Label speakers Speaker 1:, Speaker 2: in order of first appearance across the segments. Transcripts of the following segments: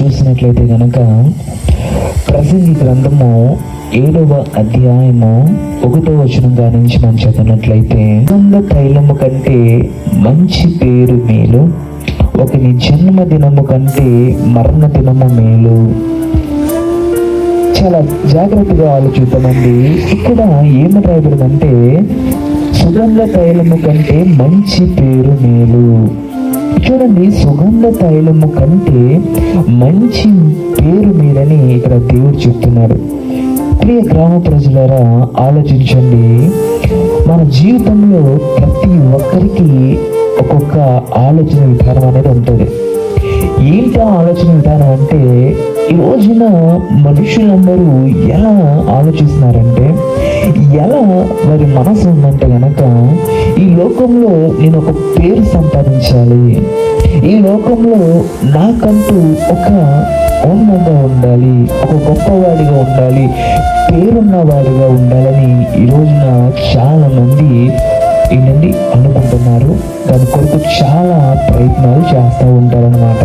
Speaker 1: చూసినట్లయితే కనుక ప్రసంగి గ్రంథము ఏడవ అధ్యాయము ఒకటో వచనం నుంచి మనం చదివినట్లయితే సుగంధ తైలము కంటే మంచి పేరు మేలు ఒకని జన్మదినము కంటే మరణ దినము మేలు. చాలా జాగ్రత్తగా ఆలోచిద్దామండి. ఇక్కడ ఏమి రాయబడిందంటే సుగంధ తైలము కంటే మంచి పేరు మేలు. చూడండి సుగంధ తైలము కంటే మంచి పేరు మీదని ఇక్కడ దేవుడు చెప్తున్నాడు. ప్రియ గ్రామ ప్రజలారా ఆలోచించండి. మన జీవితంలో ప్రతి ఒక్కరికి ఒక్కొక్క ఆలోచన విధానం అనేది ఉంటుంది. ఏంటి ఆలోచన విధానం అంటే ఈ రోజున మనుషులందరూ ఎలా ఆలోచిస్తున్నారంటే ఎలా వారి మనసు ఉందంటే కనుక ఈ లోకంలో నేను ఒక పేరు సంపాదించాలి. ఈ లోకంలో నాకంటూ ఒక ఉన్నతంగా ఉండాలి ఒక గొప్పవాడిగా ఉండాలి పేరున్నవాడిగా ఉండాలని ఈ రోజున చాలా మంది ఏంటండి అనుకుంటున్నారు. దాని కొరకు చాలా ప్రయత్నాలు చేస్తూ ఉంటారన్నమాట.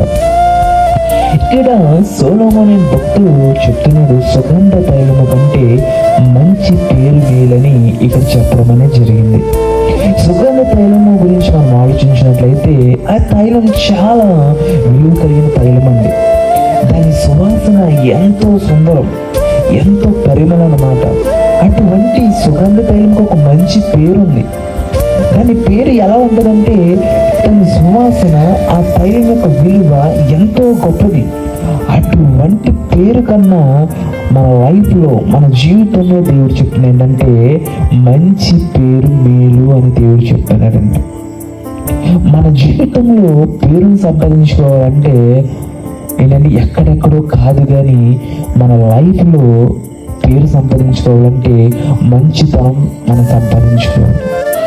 Speaker 1: ఇక్కడ సోలోమోన్ భక్తులు చెప్తున్నాడు సుగంధ తైలము కంటే మంచి పేరు మేలని ఇక్కడ చెప్పడం అనేది జరిగింది. సుగంధ తైలము గురించి మనం ఆలోచించినట్లయితే ఆ తైలం చాలా విలువ కలిగిన తైలం అండి. దాని సువాసన ఎంతో సుందరం ఎంతో పరిమళ అన్నమాట. అటువంటి సుగంధ తైలంకి ఒక మంచి పేరుంది. దాని పేరు ఎలా ఉంటుందంటే దాని సువాసన ఆ తైలం యొక్క విలువ ఎంతో గొప్పది. అటువంటి పేరు కన్నా మన లైఫ్లో మన జీవితంలో దేవుడు చెప్తున్న ఏంటంటే మంచి పేరు మేలు అని దేవుడు చెప్తున్నాడండి మన జీవితంలో పేరును సంపాదించుకోవాలంటే ఏంటంటే ఎక్కడెక్కడో కాదు కానీ మన లైఫ్లో పేరు సంపాదించుకోవాలంటే మంచితనం మనం సంపాదించుకోవాలి.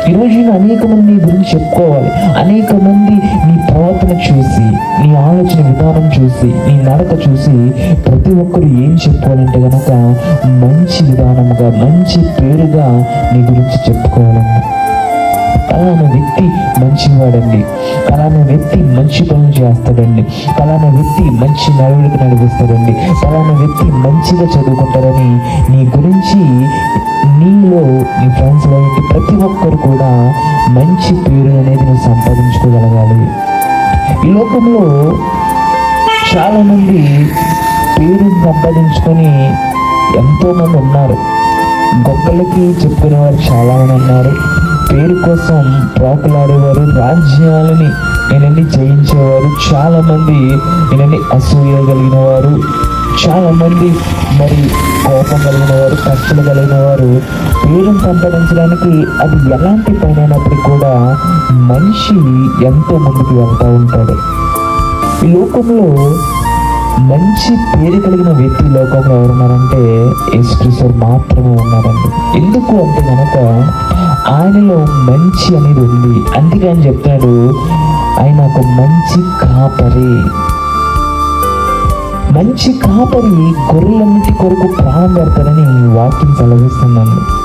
Speaker 1: ఈ రోజున అనేక మంది గురించి చెప్పుకోవాలి. అనేక మంది నీ ప్రవర్తన చూసి నీ ఆలోచన విధానం చూసి నీ నడక చూసి ప్రతి ఒక్కరు ఏం చెప్పుకోవాలంటే కనుక మంచి విధానముగా మంచి పేరుగా నీ గురించి చెప్పుకోవాలన్నా ఫలానా వ్యక్తి మంచివాడండి. ఫలానా వ్యక్తి మంచి పనులు చేస్తాడండి. ఫలానా వ్యక్తి మంచి నడవడికి నడిపిస్తాడండి. ఫలానా వ్యక్తి మంచిగా చదువుకుంటారని నీ గురించి నీలో నీ ఫ్రెండ్స్ ఏంటి ప్రతి ఒక్కరు కూడా మంచి పేరు అనేది నువ్వు సంపాదించుకోగలగాలి. ఈ లోకంలో చాలామంది పేరు సంపాదించుకొని ఎంతోమంది ఉన్నారు. గొప్పలకి చెప్పుకునేవారు చాలామంది ఉన్నారు. పేరు కోసం ప్రాకులాడేవారు రాజ్యాలని ఈయనని జయించేవారు చాలామంది నేనండి అసూయ కలిగిన వారు చాలామంది మరి కోపం కలిగిన వారు కష్టలు కలిగిన వారు పేరును సంపాదించడానికి అది ఎలాంటి పని అయినప్పటికీ కూడా మనిషి ఎంతో ముందుకు వెళ్తూ ఉంటాడు. ఈ లోకంలో మంచి పేరు కలిగిన వ్యక్తి లోకంలో ఎవరున్నారంటే యేసుక్రీస్తు మాత్రమే ఉన్నారండి. ఎందుకు అంటే కనుక ఆయనలో మంచి అనేది ఉంది. అందుకే ఆయన చెప్తాడు ఆయన ఒక మంచి కాపరి. మంచి కాపరి గొర్రెలన్నిటి కొరకు ప్రాణం పెడతాడని వాక్యం సెలవిస్తున్నాను.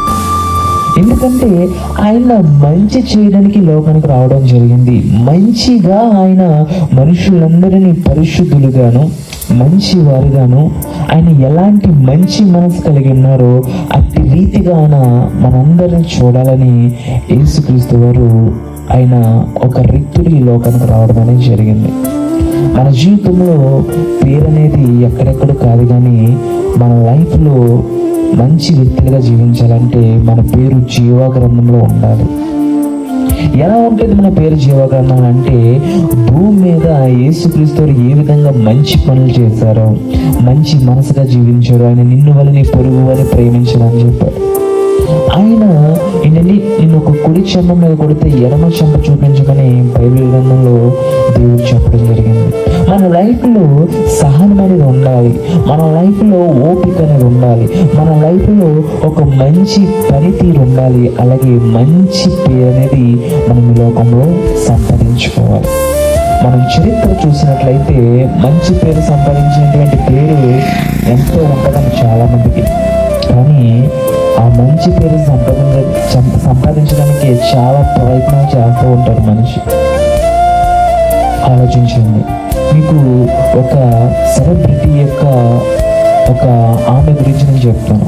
Speaker 1: ఎందుకంటే ఆయన మంచి చేయడానికి లోకానికి రావడం జరిగింది. మంచిగా ఆయన మనుషులందరినీ పరిశుద్ధులుగాను మంచి వారుగాను ఆయన ఎలాంటి మంచి మనసు కలిగి ఉన్నారో అట్టి రీతిగాన మనందరిని చూడాలని యేసుక్రీస్తు వారు ఆయన ఒక రిక్తుడి ఈ లోకానికి రావడం అనేది జరిగింది. మన జీవితంలో పేరు అనేది ఎక్కడెక్కడ కాదు కానీ మన లైఫ్లో మంచి వ్యక్తులుగా జీవించాలంటే మన పేరు జీవగ్రంథంలో ఉండాలి. ఎలా ఉంటుంది మన పేరు జీవగ్రంథం అంటే భూమి మీద యేసుక్రీస్తు ఏ విధంగా మంచి పనులు చేశారో మంచి మనసుగా జీవించారు ఆయన నిన్ను వల్ల నీ పొరుగు వారిని ప్రేమించారని చెప్పారు ఆయన ఏంటంటే నేను ఒక కుడి చెంప మీద కొడితే ఎడమ చెంప చూపించమని బైబిల్ గ్రంథంలో దేవుడు చెప్పడం జరిగింది. మన లైఫ్లో సహనం అనేది ఉండాలి. మన లైఫ్లో ఓపిక అనేది ఉండాలి. మన లైఫ్లో ఒక మంచి పనితీరు ఉండాలి. అలాగే మంచి పేరు అనేది మనం ఈ లోకంలో సంపాదించుకోవాలి. మనం చరిత్ర చూసినట్లయితే మంచి పేరు సంపాదించినటువంటి పేరు ఎంతో ఉంటుందని చాలామందికి. కానీ ఆ మంచి పేరు సంపాదించ సం- సంపాదించడానికి చాలా ప్రయత్నం చేస్తూ ఉంటారు మనిషి. ఆలోచించండి. మీకు ఒక సెలబ్రిటీ యొక్క ఒక ఆమె గురించి నేను చెప్తాను.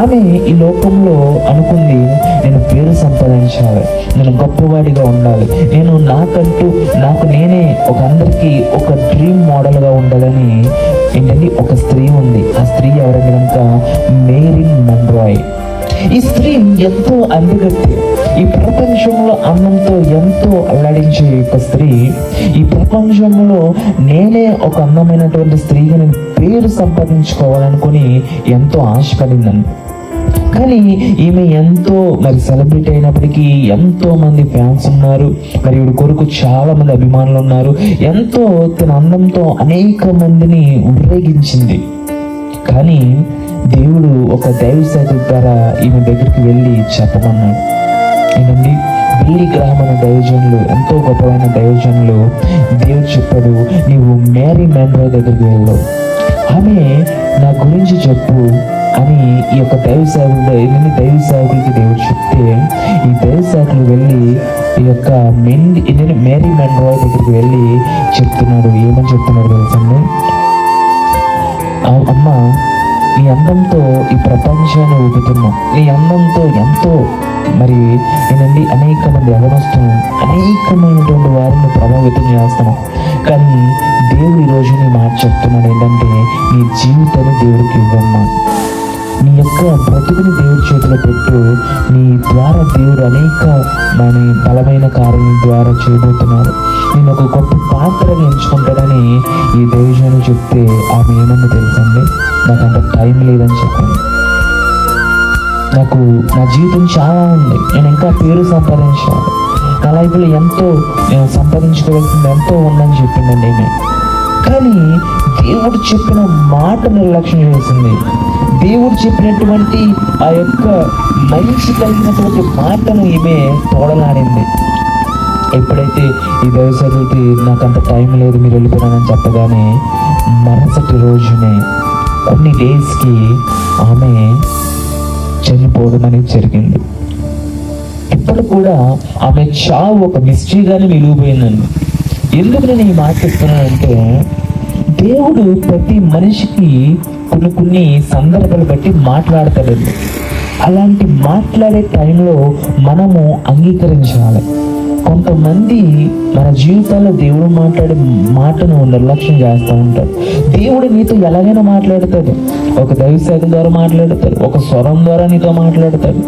Speaker 1: ఆమె ఈ లోకంలో అనుకుంది నేను పేరు సంపాదించాలి నేను గొప్పవాడిగా ఉండాలి నేను నాకంటూ నాకు నేనే ఒక అందరికీ ఒక డ్రీమ్ మోడల్గా ఉండాలని ఏంటంటే ఒక స్త్రీ ఉంది. ఆ స్త్రీ ఎవరంటే కనుక మేరీ మన్రాయ్ ఈ స్త్రీ ఎంతో అందగత్తి ఈ ప్రపంచంలో అందంతో ఎంతో అల్లాడించే ఒక స్త్రీ ఈ ప్రపంచంలో నేనే ఒక అందమైనటువంటి స్త్రీగా నేను పేరు సంపాదించుకోవాలనుకుని ఎంతో ఆశపడిందని కానీ ఈమె ఎంతో మరి సెలబ్రిటీ అయినప్పటికీ ఎంతో మంది ఫ్యాన్స్ ఉన్నారు. మరి ఈవిడ కొరకు చాలా మంది అభిమానులు ఉన్నారు. ఎంతో తన అందంతో అనేక మందిని ఉరేగించింది కానీ దేవుడు ఒక దైవ సేవకుడి ద్వారా ఈమె దగ్గరికి వెళ్ళి చెప్పమన్నాడు. ఏంటండి వెళ్ళి గ్రహమైన దైవజనులు ఎంతో గొప్పమైన దైవజనులు దేవుడు చెప్పాడు నీవు మేరీ మెండ్రో దగ్గరికి వెళ్ళు. ఆమె నా గురించి చెప్పు అని ఈ యొక్క దైవ సేవకుడు ఎన్ని దైవ సేవకులకి దేవుడు చెప్తే ఈ దైవ సేవకులు వెళ్ళి ఈ యొక్క మెండి మేరీ మ్యాన్రాయ్ దగ్గరికి వెళ్ళి చెప్తున్నాడు. ఏమని చెప్తున్నాడు తెలుసండి ఆ- అమ్మ నీ అందంతో ఈ ప్రపంచాన్ని ఊపుతున్నాం. నీ అందంతో ఎంతో మరి నేనండి అనేక మంది యవనస్తులు అనేకమైనటువంటి వారిని ప్రభావితం చేస్తున్నాం. కానీ దేవుడు ఈరోజు నీ మాట చెప్తున్నాడు ఏంటంటే నీ జీవితాన్ని దేవుడికి ఇవ్వమ్మా. నీ యొక్క బ్రతుకుని దేవుడి చేతిలో పెట్టు. నీ ద్వారా దేవుడు అనేక మన బలమైన కార్యం ద్వారా చేయబోతున్నారు. నేను ఒక గొప్ప పాత్రని ఎంచుకుంటాడని ఈ దేవజను చెప్తే ఆమె ఏమన్నా తెలుసండి? నాకు అంత టైం లేదని చెప్పండి. నాకు నా జీవితం చాలా ఉంది. నేను ఇంకా పేరు సంపాదించాను నా లైఫ్లో ఎంతో నేను సంపాదించుకోవాల్సింది ఎంతో ఉందని చెప్పిందండి నేను కానీ దేవుడు చెప్పిన మాట నిర్లక్ష్యం చేసింది. దేవుడు చెప్పినటువంటి ఆ యొక్క మంచి కలిగినటువంటి మాటను ఈమె తోడలాడింది. ఎప్పుడైతే ఈ వ్యవసాయకి నాకు అంత టైం లేదు మీరు వెళ్ళిపోయినానని చెప్పగానే మరుసటి రోజునే కొన్ని డేస్కి ఆమె చనిపోవడం అనేది జరిగింది. ఇప్పుడు కూడా ఆమె చావు ఒక మిస్టరీగానే మిగిలిపోయిందండి. ఎందుకు నేను ఈ మాట చెప్తున్నానంటే దేవుడు ప్రతి మనిషికి కొన్ని కొన్ని సందర్భాలు బట్టి మాట్లాడతాడండి అలాంటి మాట్లాడే టైంలో మనము అంగీకరించాలి. కొంతమంది మన జీవితాల్లో దేవుడు మాట్లాడే మాటను నిర్లక్ష్యం చేస్తూ ఉంటారు. దేవుడు నీతో ఎలాగైనా మాట్లాడతాడు. ఒక దైవశాఖ ద్వారా మాట్లాడతాడు ఒక స్వరం ద్వారా నీతో మాట్లాడతాడు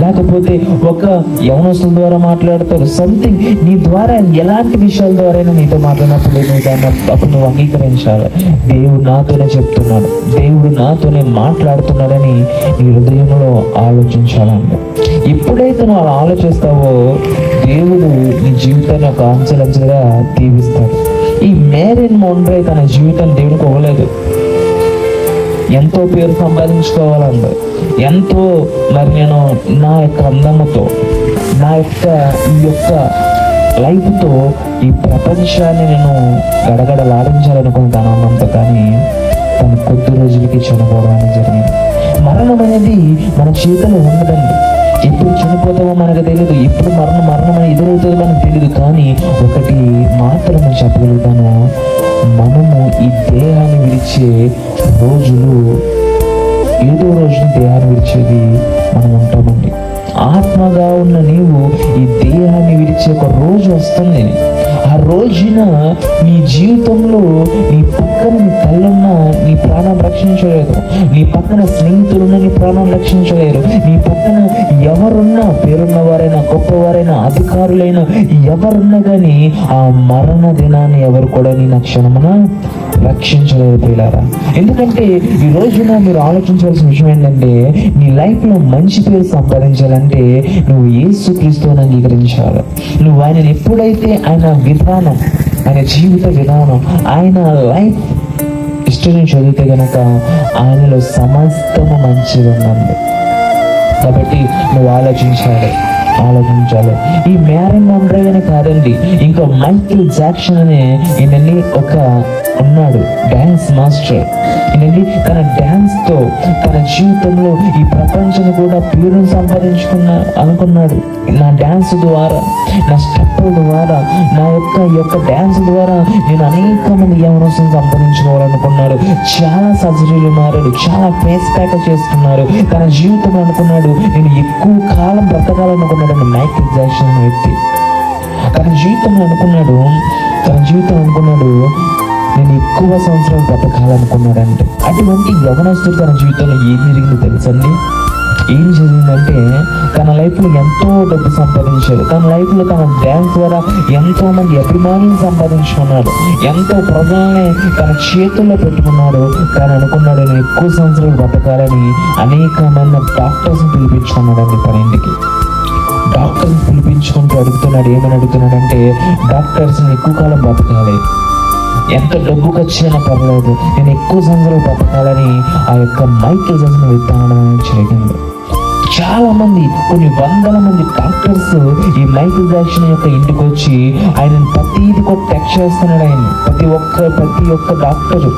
Speaker 1: లేకపోతే ఒక యవనస్తుల ద్వారా మాట్లాడతాడు సంథింగ్ నీ ద్వారా ఎలాంటి విషయాల ద్వారా నీతో మాట్లాడినప్పుడు నువ్వు దాన్ని అప్పుడు నువ్వు అంగీకరించాలి. దేవుడు నాతోనే చెప్తున్నాడు దేవుడు నాతోనే మాట్లాడుతున్నాడని నీ హృదయంలో ఆలోచించాలండి. ఎప్పుడైతే నువ్వు అలా ఆలోచిస్తావో దేవుడు నీ జీవితాన్ని ఒక అంచెలంచెలుగా దీవిస్తాడు. ఈ మేరీన్ మొండ్రై తన జీవితం దేవుడికి ఇవ్వలేదు. ఎంతో పేరు సంపాదించుకోవాలండి. ఎంతో మరి నేను నా యొక్క అందముతో నా యొక్క ఈ యొక్క లైఫ్తో ఈ ప్రపంచాన్ని నేను గడగడలాడించాలనుకుంటాను తన కానీ తను కొద్ది రోజులకి చనిపోవడం జరిగింది. మరణం అనేది మన చేతిలో ఉండదండి. ఎప్పుడు చనిపోతామో మనకు తెలియదు ఎప్పుడు మరణం మరణం అనేది ఎదురవుతుందో మనకు తెలియదు కానీ ఒకటి మాత్రం చెప్పగలుగుతాను. మనము ఈ దేహాన్ని విడిచే రోజులు ఏదో రోజున దేహాన్ని విడిచేది మనం ఉంటామండి. ఆత్మగా ఉన్న నీవు ఈ దేహాన్ని విడిచే ఒక రోజు వస్తుంది ఆ రోజున నీ జీవితంలో నీ పక్కన నీ తల్లున్న నీ ప్రాణం రక్షించలేదు. నీ పక్కన స్నేహితులున్న నీ ప్రాణం రక్షించలేరు నీ పక్కన ఎవరున్నా పేరున్న వారైనా గొప్పవారైనా అధికారులైనా ఎవరున్నా కానీ ఆ మరణ దినాన్ని ఎవరు కూడా నీ క్షణమున రక్షించలేదు పిల్లారా ఎందుకంటే ఈ రోజున మీరు ఆలోచించవలసిన విషయం ఏంటంటే నీ లైఫ్లో మంచి పేరు సంపాదించాలంటే నువ్వు యేసు క్రీస్తుని అంగీకరించాలి. నువ్వు ఆయన ఎప్పుడైతే ఆయన విధానం ఆయన జీవిత విధానం ఆయన లైఫ్ హిస్టరీని చదివితే కనుక ఆయనలో సమస్తము మంచిగా ఉందండి. కాబట్టి నువ్వు ఆలోచించాలి ఆలోచించాలి. ఈ మ్యారన్ మోండ్రే కాదండి ఇంకా మైకిల్ జాక్సన్ అనే ఈయనని ఒక ఉన్నాడు డ్యాన్స్ మాస్టర్. ఈయనని తన డ్యాన్స్ డబ్బుతో తన జీవితంలో ఈ ప్రపంచం కూడా పేరును సంపాదించుకున్న అనుకున్నాడు. నా డ్యాన్స్ ద్వారా నా స్టెప్పుల ద్వారా నా యొక్క యొక్క డ్యాన్స్ ద్వారా నేను అనేక మంది యవనోసం సంపాదించుకోవాలనుకున్నాడు. చాలా సర్జరీలు మారాడు చాలా ఫేస్ ప్యాక్ చేసుకున్నారు తన జీవితం అనుకున్నాడు నేను ఎక్కువ కాలం బ్రతకాలనుకున్నాడు మైకిల్ జాక్సన్ వ్యక్తి. తన జీవితంలో అనుకున్నాడు తన జీవితం అనుకున్నాడు నేను ఎక్కువ సంవత్సరాలు బ్రతకాలనుకున్నాడంటే అటువంటి యవనస్తుడు తన జీవితంలో ఏం జరిగిందో తెలుసండి? ఏం జరిగిందంటే తన లైఫ్లో ఎంతో డబ్బు సంపాదించాడు. తన లైఫ్లో తన డ్యాన్స్ ద్వారా ఎంతో మంది అభిమానులు సంపాదించుకున్నాడు. ఎంతో ప్రజల్ని తన చేతుల్లో పెట్టుకున్నాడు. కానీ అనుకున్నాడు నేను ఎక్కువ సంవత్సరాలు బ్రతకాలని అనేక మంది డాక్టర్స్ని పిలిపించుకున్నాడండి తన ఇంటికి. డాక్టర్స్ పిలిపించుకుంటూ అడుగుతున్నాడు ఏమని అడుగుతున్నాడంటే డాక్టర్స్ ఎక్కువ కాలం బతకాలి ఎంత డబ్బు ఖర్చు అయినా పర్లేదు నేను ఎక్కువ సంఖ్యలో బతకాలని ఆ యొక్క మైకిల్ జాక్సన్ విత్తనం జరిగింది చాలా మంది కొన్ని వందల మంది డాక్టర్స్ ఈ మైకిల్ జాక్సన్ యొక్క ఇంటికి వచ్చి ఆయన ప్రతిది కూడా టెక్స్ట్ చేస్తున్నాడు ఆయన. ప్రతి ఒక్క ప్రతి ఒక్క డాక్టరు.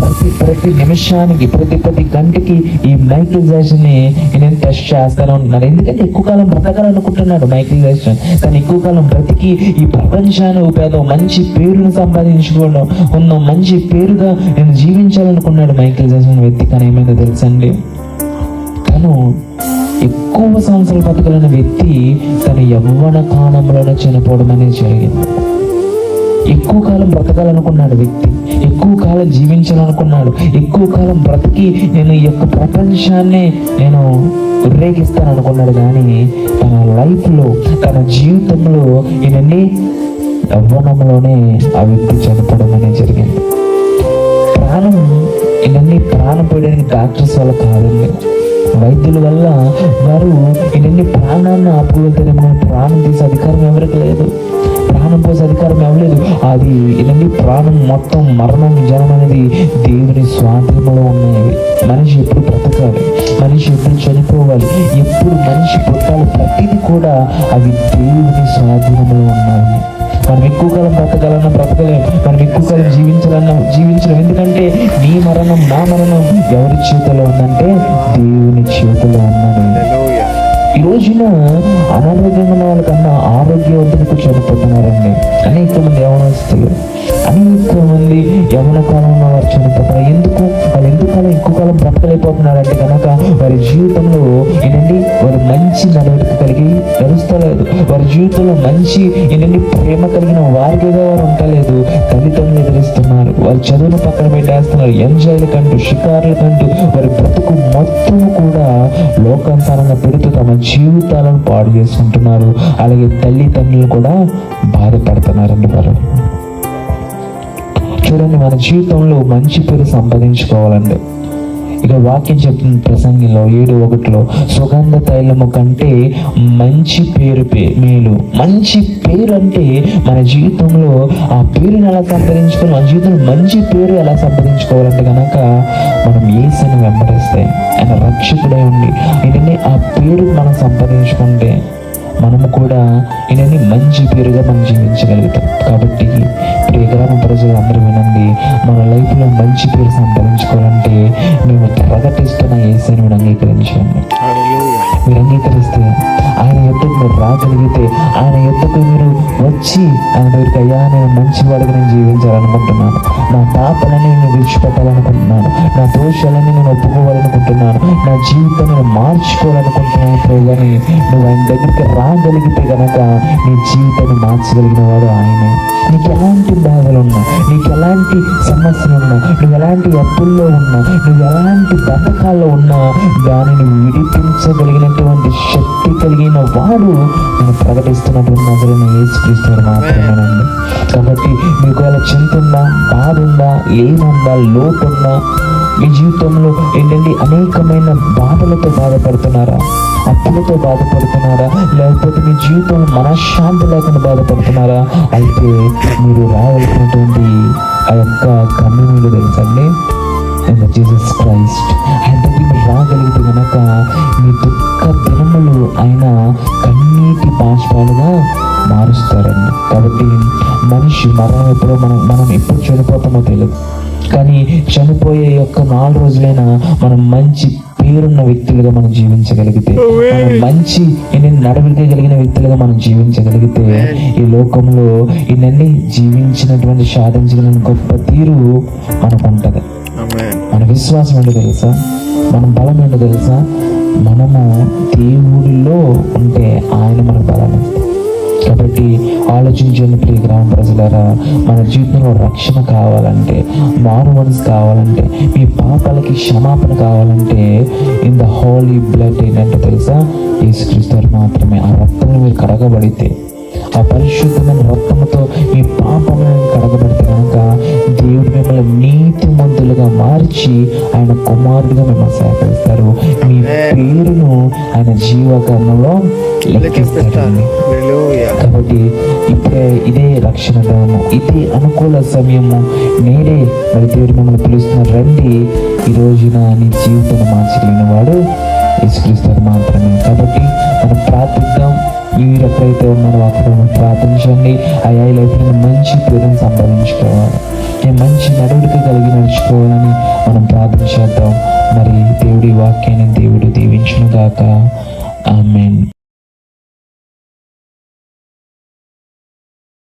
Speaker 1: ప్రతి ప్రతి నిమిషానికి ప్రతి ప్రతి గంటకి ఈ మైకిల్ జాక్సన్ని నేను టెస్ట్ చేస్తాను అంటున్నాను ఎందుకంటే ఎక్కువ కాలం బ్రతకాలనుకుంటున్నాడు మైకిల్ జాక్సన్ కానీ ఎక్కువ కాలం బ్రతికి ఈ ప్రపంచాన్ని ఉపయోగం మంచి పేరును సంపాదించుకోవడం ఉన్న మంచి పేరుగా నేను జీవించాలనుకున్నాడు మైకిల్ జాక్సన్ వ్యక్తి. కానీ ఏమైందో తెలుసండి? తను ఎక్కువ సంవత్సరాలు బతకలేని వ్యక్తి తన యవ్వన కాలంలోనే చనిపోవడం అనేది జరిగింది. ఎక్కువ కాలం బ్రతకాలనుకున్నాడు వ్యక్తి ఎక్కువ కాలం జీవించాలనుకున్నాడు ఎక్కువ కాలం బ్రతికి నేను ఈ యొక్క ప్రపంచాన్ని నేను ఉద్రేగిస్తాను అనుకున్నాడు కానీ తన లైఫ్లో తన జీవితంలో ఈయనన్ని యవ్వనంలోనే ఆ వ్యక్తి చనిపోవడం అనేది జరిగింది. ప్రాణం ఇవన్నీ ప్రాణం పోయడానికి డాక్టర్స్ వల్ల కాదండి. వైద్యుల వల్ల వారు ఇవన్నీ ప్రాణాన్ని ఆపుకోగలుగుతారేమో ప్రాణం తీసే అధికారం ఎవరికి లేదు. ప్రాణం పోసే అధికారం లేదు అది ఇవన్నీ ప్రాణం మొత్తం మరణం జనం అనేది దేవుని స్వాధీనంలో ఉన్నాయి మనిషి ఎప్పుడు బ్రతకాలి. మనిషి ఎప్పుడు చనిపోవాలి. ఎప్పుడు మనిషి పుట్టాలి. ప్రతిదీ కూడా అవి దేవుని స్వాధీనంలో ఉన్నాయి మనం ఎక్కువ కాలం బ్రతకాలన్నా బ్రతకలేం. మనం ఎక్కువ కాలం జీవించాలన్నా జీవించలేం. ఎందుకంటే నీ మరణం నా మరణం ఎవరి చేతిలో ఉందంటే దేవుని చేతిలో ఉన్నది. ఈ రోజున అనారోగ్యంగా ఉన్న వాళ్ళకన్నా ఆరోగ్యవంతులకు చనిపోతున్నారండి అనేక మంది యవనస్తులు అనేక మంది యవన కాలంలో వారు చనిపోతున్నారు ఎందుకు? వాళ్ళు ఎందుకు కాలం ఎక్కువ కాలం బ్రతకలేకపోతున్నారంటే కనుక వారి జీవితంలో ఏంటండి వారు మంచి నడవడిక కలిగి నడుస్తలేదు. వారి జీవితంలో మంచి ఏంటంటే ప్రేమ కలిగిన వారికిగా వారు ఉండలేదు. తల్లిదండ్రులు ఎదిరిస్తున్నారు. వారి చదువును పక్కన పెట్టేస్తున్నారు. ఎంజాయ్ల కంటూ షికారుల కంటూ వారి బ్రతుకు మొత్తం కూడా లోకాంతరంగా పెడుతూ తమ జీవితాలను పాడు చేసుకుంటున్నారు. అలాగే తల్లిదండ్రులు కూడా బాధపడుతున్నారండి వారు. చూడండి మన జీవితంలో మంచి పేరు సంపాదించుకోవాలండి. ఇక వాక్యం చెప్తున్న ప్రసంగిలో ఏడు ఒకటిలో సుగంధ తైలము కంటే మంచి పేరు పే- మేలు. మంచి పేరు అంటే మన జీవితంలో ఆ పేరుని ఎలా సంపాదించుకొని మన జీవితంలో మంచి పేరు ఎలా సంపాదించుకోవాలంటే కనుక మనం ఏసని వెంబడిస్తే ఆయన రక్షకుడే ఉండి ఏంటంటే ఆ పేరు మనం సంపాదించుకుంటే మనము కూడా ఈయనని మంచి పేరుగా మనం జీవించగలుగుతాం. కాబట్టి ప్రియ గ్రామ ప్రజలు అందరూ వినండి మన లైఫ్లో మంచి పేరు సంపాదించుకోవాలంటే మేము ప్రకటిస్తున్న ఏసైని మీరు అంగీకరించండి. మీరు అంగీకరిస్తే ఆయన యుద్ధకు మీరు రాగలిగితే ఆయన వచ్చి ఆయన దగ్గరికి అయ్యా నేను మంచివాడిగా నేను జీవించాలనుకుంటున్నాను. నా పాపలని నేను విడిచిపెట్టాలనుకుంటున్నాను. నా దోషాలని నేను ఒప్పుకోవాలనుకుంటున్నాను. నా జీవితం నేను మార్చుకోవాలనుకుంటున్నాను ప్రియ కానీ నువ్వు ఆయన దగ్గరికి రాగలిగితే కనుక నీ జీవితాన్ని మార్చగలిగిన వాడు ఆయనే. నీకు ఎలాంటి బాధలు ఉన్నా నీకు ఎలాంటి సమస్యలు ఉన్నా నువ్వు ఎలాంటి అప్పుల్లో ఉన్నా నువ్వు ఎలాంటి బతకాల్లో ఉన్నా దానిని విడిపించగలిగినటువంటి శక్తి కలిగిన వాడు నేను ప్రకటిస్తున్నటువంటి నగరం యేసుక్రీస్తు వారు మాత్రమేనండి. కాబట్టి మీకు అలా చింత ఉందా బాధ ఉందా ఏముందా లోటు ఉందా మీ జీవితంలో ఏంటంటే అనేకమైన బాధలతో బాధపడుతున్నారా? అప్పులతో బాధపడుతున్నారా? లేకపోతే మీ జీవితంలో మనశ్శాంతి లేకుండా బాధపడుతున్నారా? అయితే మీరు రావాల్సినటువంటి ఆ యొక్క గమ్యములు తెలుసండి. ఇన్ జీసస్ క్రైస్ట్ ఆయన మీరు రాగలిగితే కనుక మీ దుఃఖ దినములు ఆయన కన్నీటి బాష్పాలుగా మారుస్తారండి కాబట్టి మనిషి మరణం ఎప్పుడో మనం మనం ఎప్పుడు చనిపోతామో తెలియదు కానీ చనిపోయే యొక్క నాలుగు రోజులైనా మనం మంచి పేరున్న వ్యక్తులుగా మనం జీవించగలిగితే మనం మంచి ఎన్ని నడవడిక కలిగిన వ్యక్తులుగా మనం జీవించగలిగితే ఈ లోకంలో ఇవన్నీ జీవించినటువంటి సాధించగలిగిన గొప్ప తీరు మనకు ఉంటది. మన విశ్వాసం ఏంటో తెలుసా? మన బలం ఏంటో తెలుసా? మనము దేవుడిలో ఉంటే ఆయన మన బలం కాబట్టి ఆలోచించండి ప్రియ గ్రామ ప్రజలరా మన జీవితంలో రక్షణ కావాలంటే మారు మనసు కావాలంటే మీ పాపాలకి క్షమాపణ కావాలంటే ఇన్ ద హోలీ బ్లడ్ ఏంటంటే తెలుసా? యేసుక్రీస్తు మాత్రమే. ఆ రక్తంలో మీరు కడగబడితే ఆ పరిశుద్ధమైన రక్తంతో మీ పాపములను కడగబడితే మిమ్మల్ని నీతిమంతులుగా మార్చి ఆయన కుమారుడిగా మిమ్మల్ని సేకరిస్తారు. మీ పేరును ఆయన జీవకర్ణంలో. కాబట్టి ఇప్పుడే ఇదే రక్షణ గ్రామం ఇదే అనుకూల సమయము. నేడే మరి దేవుడు మిమ్మల్ని పిలుస్తున్నారు రండి. ఈ రోజున నీ జీవితాన్ని మార్చగలిగిన వాడు యేసుక్రీస్తు మాత్రమే. కాబట్టి మనం ప్రార్థిద్దాం. మీరు ఎక్కడైతే ఉన్నారో అక్కడ ప్రార్థించండి. అయ్యా లైఫ్ నేను మంచి పేరుని సంపాదించుకోవాలి. నేను మంచి నడవడిక కలిగి నడుచుకోవాలని మనం ప్రార్థన చేద్దాం. మరి దేవుడి వాక్యాన్ని దేవుడు దీవించును గాక ఆమెన్.